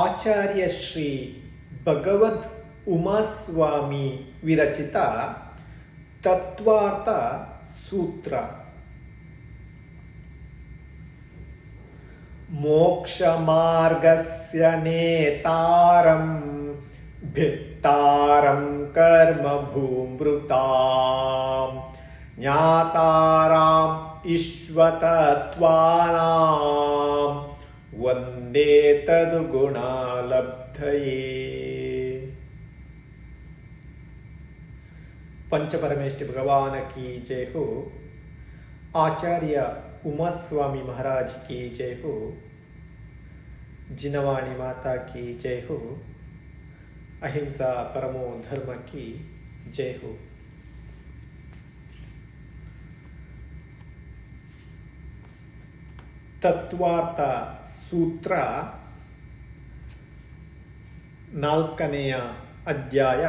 ಆಚಾರ್ಯ ಶ್ರೀ ಭಗವದ್ ಉಮಾಸ್ವಾಮಿ ವಿರಚಿತ ತತ್ವಾರ್ಥ ಸೂತ್ರ मोक्षमार्गस्य नेतारं भित्तारं कर्मभूमृतां ज्ञाताराम् ईश्वतत्वानां वंदे तद्गुणालब्धये। पंचपरमेष्टि भगवान की जय हो। आचार्य उमास्वामी महाराज की जय हो। जिनवाणी माता की जय हो। अहिंसा परमो धर्म की जय हो। ತತ್ವಾರ್ಥ ಸೂತ್ರ ನಾಲ್ಕನೆಯ ಅಧ್ಯಾಯ.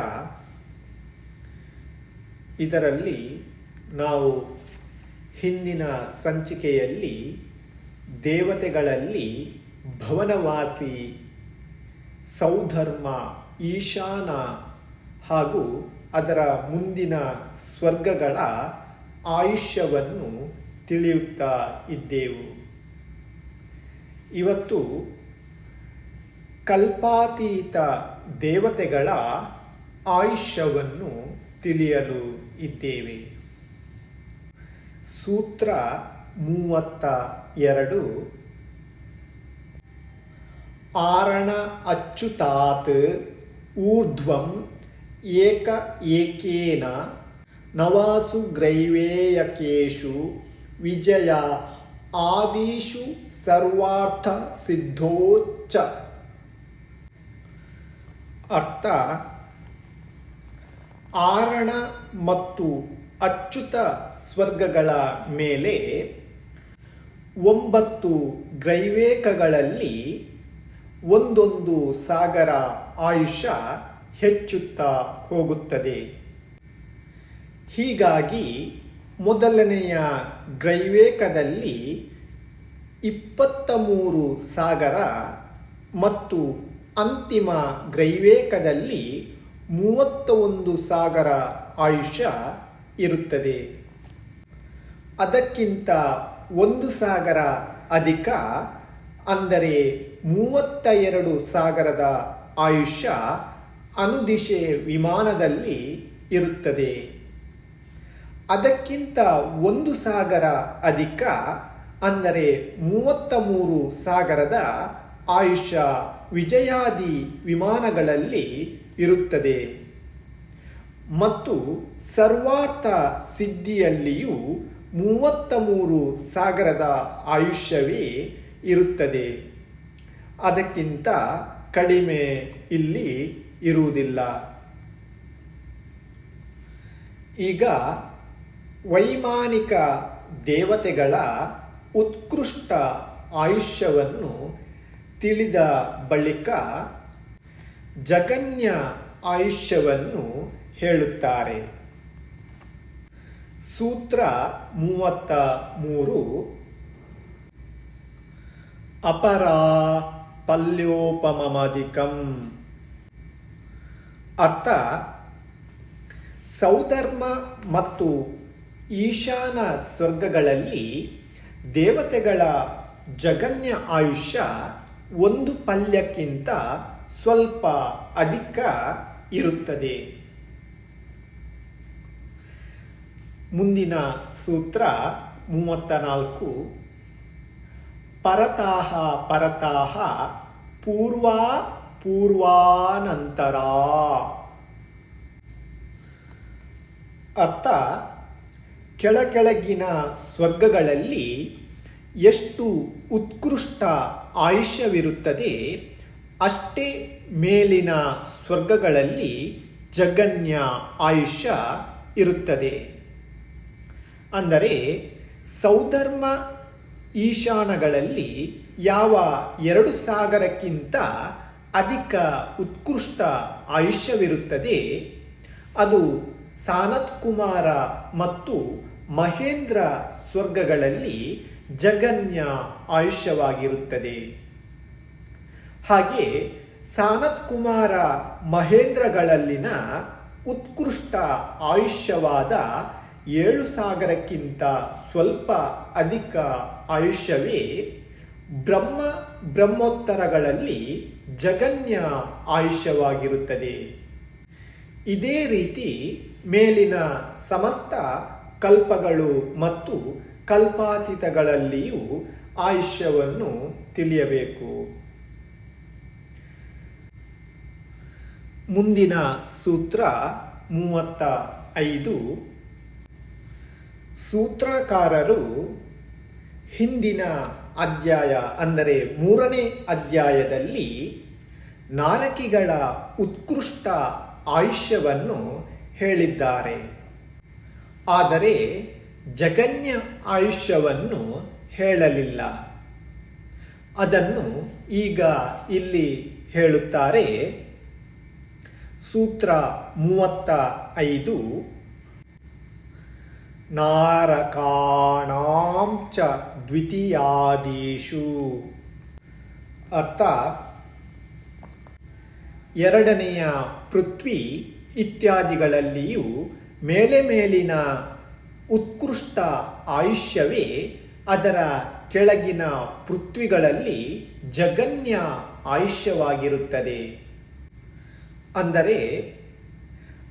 ಇದರಲ್ಲಿ ನಾವು ಹಿಂದಿನ ಸಂಚಿಕೆಯಲ್ಲಿ ದೇವತೆಗಳಲ್ಲಿ ಭವನವಾಸಿ ಸೌಧರ್ಮ ಈಶಾನ ಹಾಗೂ ಅದರ ಮುಂದಿನ ಸ್ವರ್ಗಗಳ ಆಯುಷ್ಯವನ್ನು ತಿಳಿಯುತ್ತಾ ಇದ್ದೆವು. ಇವತ್ತು ಕಲ್ಪಾತೀತ ದೇವತೆಗಳ ಆಯುಷ್ಯವನ್ನು ತಿಳಿಯಲು ಇದ್ದೇವೆ. ಸೂತ್ರ ಮೂವತ್ತ ಎರಡು. ಆರಣ ಅಚ್ಚುತಾತ್ ಊರ್ಧ್ವಂ ಏಕ ಏಕೇನ ನವಾಸು ಗ್ರೈವೇಯಕೇಶು ವಿಜಯ ಆದಿಷು ಸರ್ವಾರ್ಥ ಸಿದ್ಧೋಚ್ಚ ಅರ್ಥ ಆರಣ ಮತ್ತು ಅಚ್ಯುತ ಸ್ವರ್ಗಗಳ ಮೇಲೆ ಒಂಬತ್ತು ಗ್ರೈವೇಕಗಳಲ್ಲಿ ಒಂದೊಂದು ಸಾಗರ ಆಯುಷ್ಯ ಹೆಚ್ಚುತ್ತಾ ಹೋಗುತ್ತದೆ. ಹೀಗಾಗಿ ಮೊದಲನೆಯ ಗ್ರೈವೇಕದಲ್ಲಿ ಇಪ್ಪತ್ತ ಮೂರು ಸಾಗರ ಮತ್ತು ಅಂತಿಮ ಗ್ರೈವೇಕದಲ್ಲಿ ಮೂವತ್ತ ಒಂದು ಸಾಗರ ಆಯುಷ್ಯ ಇರುತ್ತದೆ. ಅದಕ್ಕಿಂತ ಒಂದು ಸಾಗರ ಅಧಿಕ, ಅಂದರೆ ಮೂವತ್ತ ಎರಡು ಸಾಗರದ ಆಯುಷ್ಯ ಅನುದಿಶೆ ವಿಮಾನದಲ್ಲಿ ಇರುತ್ತದೆ. ಅದಕ್ಕಿಂತ ಒಂದು ಸಾಗರ ಅಧಿಕ ಅಂದರೆ ಮೂವತ್ತ ಮೂರು ಸಾಗರದ ಆಯುಷ್ಯ ವಿಜಯಾದಿ ವಿಮಾನಗಳಲ್ಲಿ ಇರುತ್ತದೆ. ಮತ್ತು ಸರ್ವಾರ್ಥ ಸಿದ್ಧಿಯಲ್ಲಿಯೂ ಮೂವತ್ತ ಮೂರು ಸಾಗರದ ಆಯುಷ್ಯವೇ ಇರುತ್ತದೆ. ಅದಕ್ಕಿಂತ ಕಡಿಮೆ ಇಲ್ಲಿ ಇರುವುದಿಲ್ಲ. ಈಗ ವೈಮಾನಿಕ ದೇವತೆಗಳ ಉತ್ಕೃಷ್ಟ ಆಯುಷ್ಯವನ್ನು ತಿಳಿದ ಬಳಿಕ ಜಗನ್ಯ ಆಯುಷ್ಯವನ್ನು ಹೇಳುತ್ತಾರೆ. ಸೂತ್ರ ಮೂವತ್ತ ಮೂರು. ಅಪರ ಪಲ್ಯೋಪಮಧಿಕಂ ಅರ್ಥ, ಸೌಧರ್ಮ ಮತ್ತು ಈಶಾನ ಸ್ವರ್ಗಗಳಲ್ಲಿ ದೇವತೆಗಳ ಜಗನ್ಯ ಆಯುಷ್ಯ ಒಂದು ಪಲ್ಯಕ್ಕಿಂತ ಸ್ವಲ್ಪ ಅಧಿಕ ಇರುತ್ತದೆ. ಮುಂದಿನ ಸೂತ್ರ ಮೂವತ್ತ ನಾಲ್ಕು ಪರತಾಹ ಪರತಾಹ ಪೂರ್ವ ಪೂರ್ವಾನಂತರ. ಅರ್ಥ ಕೆಳಕೆಳಗಿನ ಸ್ವರ್ಗಗಳಲ್ಲಿ ಎಷ್ಟು ಉತ್ಕೃಷ್ಟ ಆಯುಷ್ಯವಿರುತ್ತದೆ, ಅಷ್ಟೇ ಮೇಲಿನ ಸ್ವರ್ಗಗಳಲ್ಲಿ ಜಗನ್ಯ ಆಯುಷ್ಯ ಇರುತ್ತದೆ. ಅಂದರೆ ಸೌಧರ್ಮ ಈಶಾನಗಳಲ್ಲಿ ಯಾವ ಎರಡು ಸಾಗರಕ್ಕಿಂತ ಅಧಿಕ ಉತ್ಕೃಷ್ಟ ಆಯುಷ್ಯವಿರುತ್ತದೆ, ಅದು ಸಾನತ್ ಕುಮಾರ ಮತ್ತು ಮಹೇಂದ್ರ ಸ್ವರ್ಗಗಳಲ್ಲಿ ಜಗನ್ಯ ಆಯುಷ್ಯವಾಗಿರುತ್ತದೆ. ಹಾಗೆ ಸಾನತ್ ಕುಮಾರ ಮಹೇಂದ್ರಗಳಲ್ಲಿನ ಉತ್ಕೃಷ್ಟ ಆಯುಷ್ಯವಾದ ಏಳು ಸಾವಿರಕ್ಕಿಂತ ಸ್ವಲ್ಪ ಅಧಿಕ ಆಯುಷ್ಯವೇ ಬ್ರಹ್ಮ ಬ್ರಹ್ಮೋತ್ತರಗಳಲ್ಲಿ ಜಗನ್ಯ ಆಯುಷ್ಯವಾಗಿರುತ್ತದೆ. ಇದೇ ರೀತಿ ಮೇಲಿನ ಸಮಸ್ತ ಕಲ್ಪಗಳು ಮತ್ತು ಕಲ್ಪಾತೀತಗಳಲ್ಲಿಯೂ ಆಯುಷ್ಯವನ್ನು ತಿಳಿಯಬೇಕು. ಮುಂದಿನ ಸೂತ್ರ ಮೂವತ್ತ ಐದು ಸೂತ್ರಕಾರರು ಹಿಂದಿನ ಅಧ್ಯಾಯ ಅಂದರೆ ಮೂರನೇ ಅಧ್ಯಾಯದಲ್ಲಿ ನಾರಕಿಗಳ ಉತ್ಕೃಷ್ಟ ಆಯುಷ್ಯವನ್ನು ಹೇಳಿದ್ದಾರೆ. ಆದರೆ ಜಗನ್ಯ ಆಯುಷ್ಯವನ್ನು ಹೇಳಲಿಲ್ಲ. ಅದನ್ನು ಈಗ ಇಲ್ಲಿ ಹೇಳುತ್ತಾರೆ. ಸೂತ್ರ ಮೂವತ್ತ ಐದು. ನಾರಕಾಣಾಂಚ ದ್ವಿತೀಯಾದೀಶು ಅರ್ಥ, ಎರಡನೆಯ ಪೃಥ್ವಿ ಇತ್ಯಾದಿಗಳಲ್ಲಿಯೂ ಮೇಲೆ ಮೇಲಿನ ಉತ್ಕೃಷ್ಟ ಆಯುಷ್ಯವೇ ಅದರ ಕೆಳಗಿನ ಪೃಥ್ವಿಗಳಲ್ಲಿ ಜಗನ್ಯ ಆಯುಷ್ಯವಾಗಿರುತ್ತದೆ. ಅಂದರೆ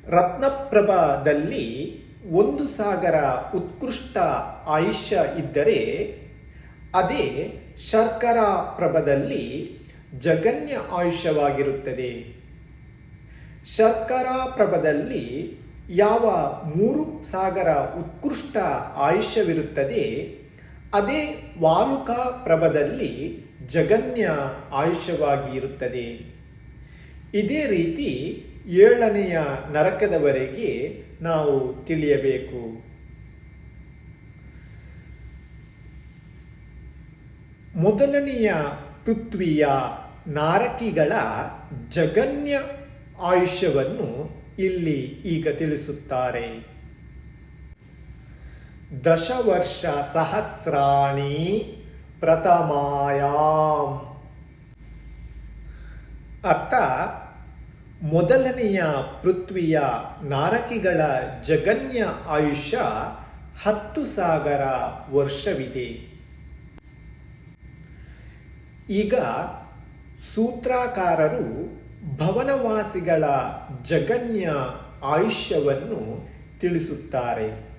ರತ್ನಪ್ರಭದಲ್ಲಿ ಒಂದು ಸಾಗರ ಉತ್ಕೃಷ್ಟ ಆಯುಷ್ಯ ಇದ್ದರೆ ಅದೇ ಶರ್ಕರ ಪ್ರಭದಲ್ಲಿ ಜಗನ್ಯ ಆಯುಷ್ಯವಾಗಿರುತ್ತದೆ. ಶರ್ಕರಾ ಪ್ರಭದಲ್ಲಿ ಯಾವ ಮೂರು ಸಾಗರ ಉತ್ಕೃಷ್ಟ ಆಯುಷ್ಯವಿರುತ್ತದೆ, ಅದೇ ವಾಲುಕ ಪ್ರಭದಲ್ಲಿ ಜಗನ್ಯ ಆಯುಷ್ಯವಾಗಿ ಇರುತ್ತದೆ ಇದೇ ರೀತಿ ಏಳನೆಯ ನರಕದವರೆಗೆ ನಾವು ತಿಳಿಯಬೇಕು. ಮೊದಲನೆಯ ಪೃಥ್ವಿಯ ನಾರಕಿಗಳ ಜಗನ್ಯ ಆಯುಷ್ಯವನ್ನು ಇಲ್ಲಿ ಈಗ ತಿಳಿಸುತ್ತಾರೆ. ದಶವರ್ಷ ಸಹಸ್ರಾಣಿ ಪ್ರಥಮಾಯಾಮ್. ಅರ್ಥ, ಮೊದಲನೆಯ ಪೃಥ್ವಿಯ ನಾರಕಿಗಳ ಜಗನ್ಯ ಆಯುಷ್ಯ ಹತ್ತು ಸಾಗರ ವರ್ಷವಿದೆ. ಈಗ ಸೂತ್ರಕಾರರು ಭವನವಾಸಿಗಳ ಜಗನ್ಯ ಆಯುಷ್ಯವನ್ನು ತಿಳಿಸುತ್ತಾರೆ.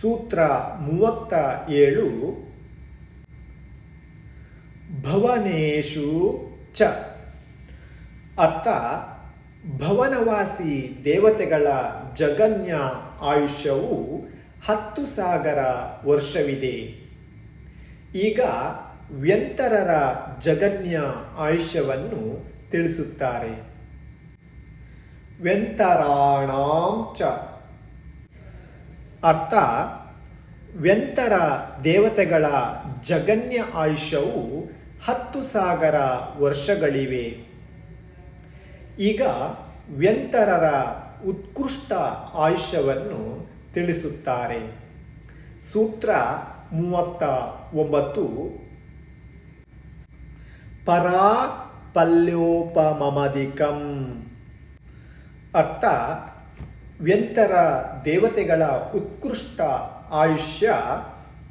ಸೂತ್ರ ಮೂವತ್ತ ಏಳು ಭವನೇಶು ಚ. ಅರ್ಥ, ಭವನವಾಸಿ ದೇವತೆಗಳ ಜಗನ್ಯ ಆಯುಷ್ಯವು ಹತ್ತು ಸಾಗರ ವರ್ಷವಿದೆ. ಈಗ ವ್ಯಂತರರ ಜಗನ್ಯ ಆಯುಷ್ಯವನ್ನು ತಿಳಿಸುತ್ತಾರೆ. ವ್ಯಂತರಾಣಾಂಚ ಅರ್ಥ, ವ್ಯಂತರ ದೇವತೆಗಳ ಜಗನ್ಯ ಆಯುಷ್ಯವು ಹತ್ತು ಸಾಗರ ವರ್ಷಗಳಿವೆ. ಈಗ ವ್ಯಂತರರ ಉತ್ಕೃಷ್ಟ ಆಯುಷ್ಯವನ್ನು ತಿಳಿಸುತ್ತಾರೆ. ಸೂತ್ರ ಮೂವತ್ತ ಒಂಬತ್ತು ಪರಾ ಪಲ್ಯೋಪಮದಿಕಂ ಅರ್ಥ ವ್ಯಂತರ ದೇವತೆಗಳ ಉತ್ಕೃಷ್ಟ ಆಯುಷ್ಯ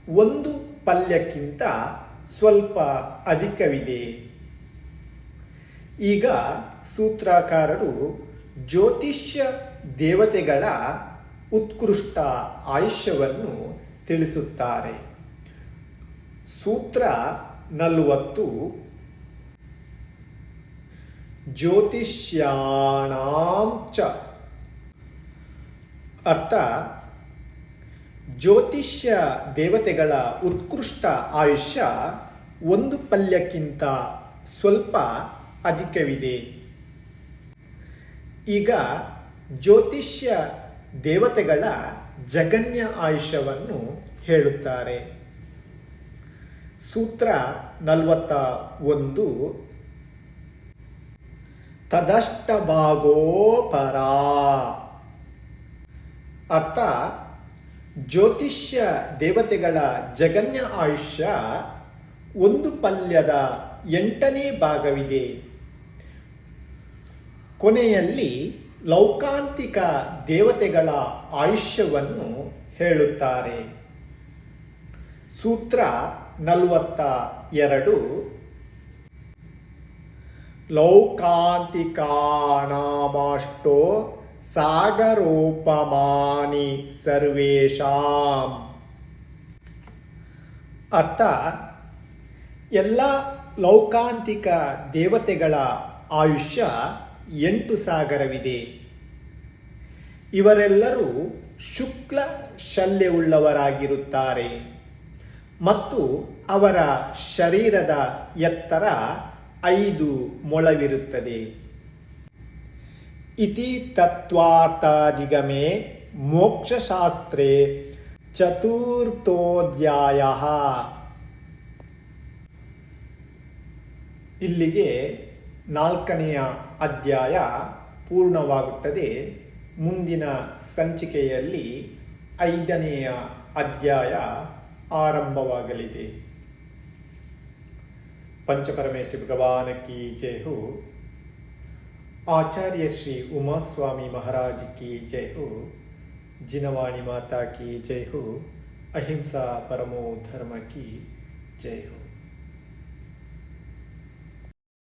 ಒಂದು ಪಲ್ಯಕ್ಕಿಂತ ಸ್ವಲ್ಪ ಅಧಿಕವಿದೆ. ಈಗ ಸೂತ್ರಕಾರರು ಜ್ಯೋತಿಷ್ಯ ದೇವತೆಗಳ ಉತ್ಕೃಷ್ಟ ಆಯುಷ್ಯವನ್ನು ತಿಳಿಸುತ್ತಾರೆ. ಸೂತ್ರ ನಲವತ್ತು ಜ್ಯೋತಿಷ್ಯಾಣಾಂ ಚ. ಅರ್ಥ? ಜ್ಯೋತಿಷ್ಯ ದೇವತೆಗಳ ಉತ್ಕೃಷ್ಟ ಆಯುಷ್ಯ ಒಂದು ಪಲ್ಯಕ್ಕಿಂತ ಸ್ವಲ್ಪ ಅಧಿಕವಿದೆ. ಈಗ ಜ್ಯೋತಿಷ್ಯ ದೇವತೆಗಳ ಜಗನ್ಯ ಆಯುಷ್ಯವನ್ನು ಹೇಳುತ್ತಾರೆ. ಸೂತ್ರ ನಲವತ್ತ ಒಂದು ತದಷ್ಟಭಾಗೋಪರ. ಅರ್ಥ, ಜ್ಯೋತಿಷ್ಯ ದೇವತೆಗಳ ಜಗನ್ಯ ಆಯುಷ್ಯ ಒಂದು ಪಲ್ಯದ ಎಂಟನೇ ಭಾಗವಿದೆ. ಕೊನೆಯಲ್ಲಿ ಲೌಕಾಂತಿಕ ದೇವತೆಗಳ ಆಯುಷ್ಯವನ್ನು ಹೇಳುತ್ತಾರೆ. ಸೂತ್ರ ನಲವತ್ತ ಎರಡು. ಲೌಕಾಂತಿಕಾನಾಮಷ್ಟೋ ಸಾಗರೋಪಮಾನಿ ಸರ್ವೇಷಾಂ. ಅರ್ಥ, ಎಲ್ಲ ಲೌಕಾಂತಿಕ ದೇವತೆಗಳ ಆಯುಷ್ಯ ಎಂಟು ಸಾಗರವಿದೆ. ಇವರೆಲ್ಲರೂ ಶುಕ್ಲ ಶಲ್ಯವುಳ್ಳವರಾಗಿರುತ್ತಾರೆ ಮತ್ತು ಅವರ ಶರೀರದ ಎತ್ತರ ಐದು ಮೊಳವಿರುತ್ತದೆ. ಇತಿ ತತ್ವಾರ್ಥಾಧಿಗಮೆ ಮೋಕ್ಷಶಾಸ್ತ್ರೇ ಚತುರ್ಥೋಧ್ಯಾಯ. ಇಲ್ಲಿಗೆ ನಾಲ್ಕನೆಯ ಅಧ್ಯಾಯ ಪೂರ್ಣವಾಗುತ್ತದೆ. ಮುಂದಿನ ಸಂಚಿಕೆಯಲ್ಲಿ ಐದನೆಯ ಅಧ್ಯಾಯ ಆರಂಭವಾಗಲಿದೆ. पंचपरमेश्वर भगवान की जय हो। आचार्य श्री उमा स्वामी महाराज की जय हो। जिनवाणी माता की जय हो। अहिंसा परमो धर्म की जय हो।